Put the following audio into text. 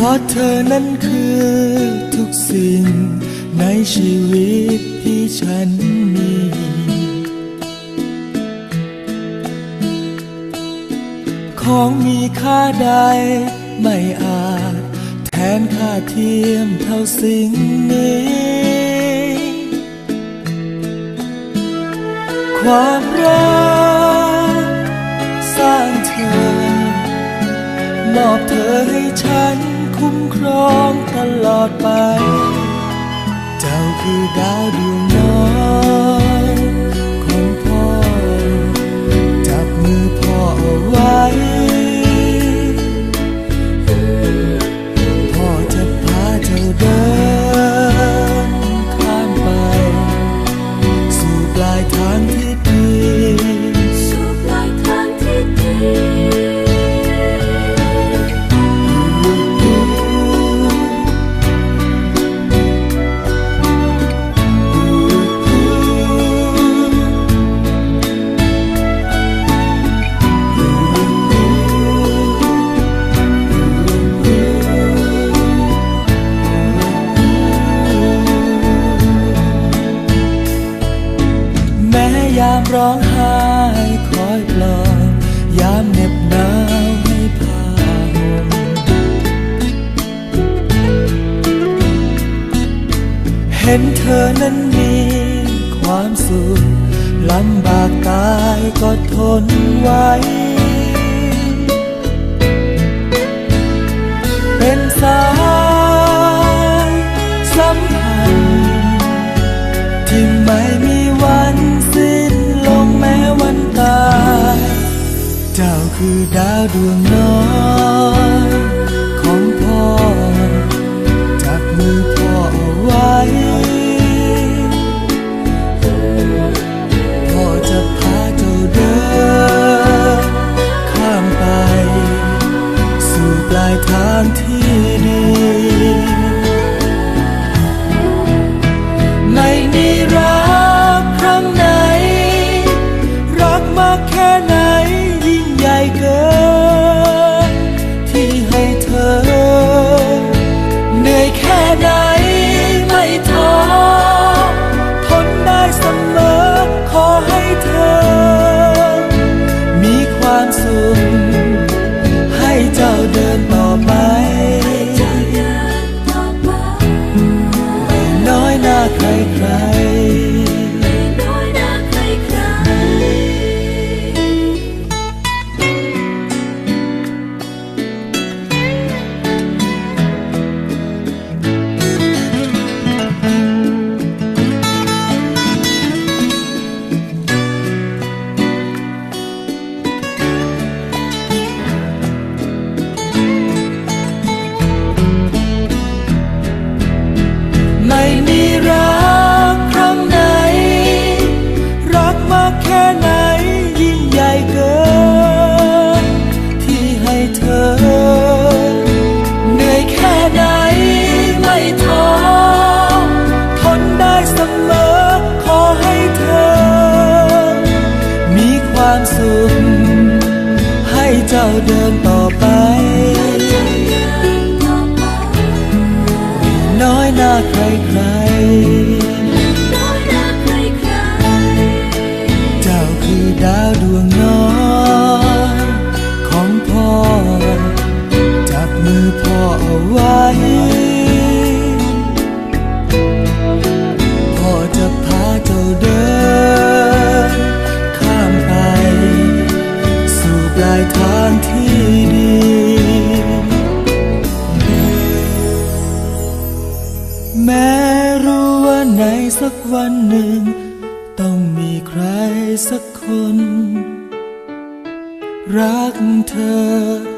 พราะเธอนั้นคือทุกสิ่งในชีวิตที่ฉันมี ของมีค่าใดไม่อาจ แทนค่าเทียมเท่าสิ่งนี้ ความรักสร้างเธอ มอบเธอให้ฉัน คุ้มครองตลอดไป เจ้าคือดาวดวง นเธอนั้นมีความสุขลำบากกายก็ทนไว้ เป็นสายสัมพันธ์ที่ไม่มีวันสิ้นลงแม้วันตาย เจ้าคือดาวดวงน้อย ปลายทางที่ดี ไม่มีรักครั้งไหน รักมากแค่ไหนยิ่งใหญ่เกิน ที่ให้เธอ เหนื่อยแค่ไหนไม่ท้อทนได้เสมอขอให้เธอ มีความสุข เจ้าเดินต่อไป เจ้าเดินต่อไปจะเดินต่อไป น้อยหน้าใครใคร แม้รู้ว่าในสักวันหนึ่ง ต้องมีใครสักคน รักเธอ